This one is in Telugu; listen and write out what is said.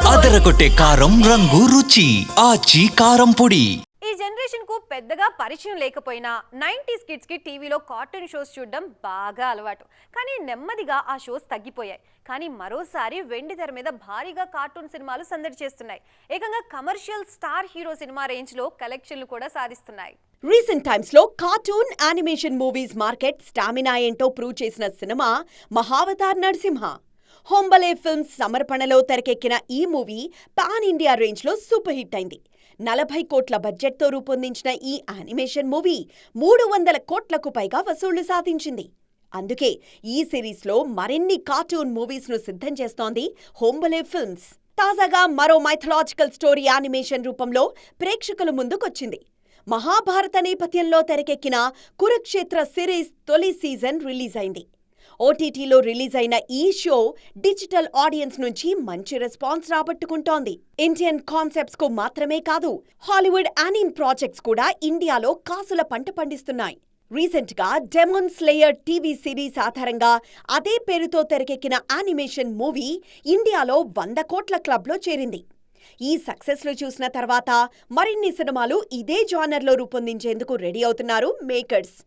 అదరగొట్టే కారం రంగు రుచి ఆచి కారం పొడి. ఈ జనరేషన్కు పెద్దగా పరిచయం లేకపోయినా నైంటీస్ కిడ్స్కి టీవీలో కార్టూన్ షోస్ చూడడం బాగా అలవాటు. కానీ నెమ్మదిగా ఆ షోస్ తగ్గిపోయాయి. కానీ మరోసారి వెండి తెర మీద భారీగా కార్టూన్ సినిమాలు సందడి చేస్తున్నాయి. ఏకంగా కమర్షియల్ స్టార్ హీరో సినిమా రేంజ్లో కలెక్షన్లు కూడా సాధిస్తున్నాయి. రీసెంట్ టైమ్స్లో cartoon animation movies market stamina ఏంటో ప్రూవ్ చేసిన సినిమా మహావతార్ నరసింహ. హోంబలే ఫిల్మ్స్ సమర్పణలో తెరకెక్కిన ఈ మూవీ పాన్ ఇండియా రేంజ్లో సూపర్ హిట్ అయింది. నలభై కోట్ల బడ్జెట్తో రూపొందించిన ఈ యానిమేషన్ మూవీ మూడు వందల కోట్లకు పైగా వసూళ్ళు సాధించింది. అందుకే ఈ సిరీస్లో మరిన్ని కార్టూన్ మూవీస్ను సిద్ధం చేస్తోంది హోంబలే ఫిల్మ్స్. తాజాగా మరో మైథలాజికల్ స్టోరీ యానిమేషన్ రూపంలో ప్రేక్షకుల ముందుకొచ్చింది. మహాభారత నేపథ్యంలో తెరకెక్కిన కురుక్షేత్ర సిరీస్ తొలి సీజన్ రిలీజ్ అయింది. ఓటీటీలో రిలీజ్ అయిన ఈ షో డిజిటల్ ఆడియన్స్ నుంచి మంచి రెస్పాన్స్ రాబట్టుకుంటోంది. ఇండియన్ కాన్సెప్ట్స్కు మాత్రమే కాదు హాలీవుడ్ యానిమ్ ప్రాజెక్ట్స్ కూడా ఇండియాలో కాసుల పంట పండిస్తున్నాయి. రీసెంట్గా డెమోన్ స్లేయర్ టీవీ సిరీస్ ఆధారంగా అదే పేరుతో తెరకెక్కిన యానిమేషన్ మూవీ ఇండియాలో వంద కోట్ల క్లబ్లో చేరింది. ఈ సక్సెస్ చూసిన తర్వాత మరిన్ని సినిమాలు ఇదే జానర్లో రూపొందించేందుకు రెడీ అవుతున్నారు మేకర్స్.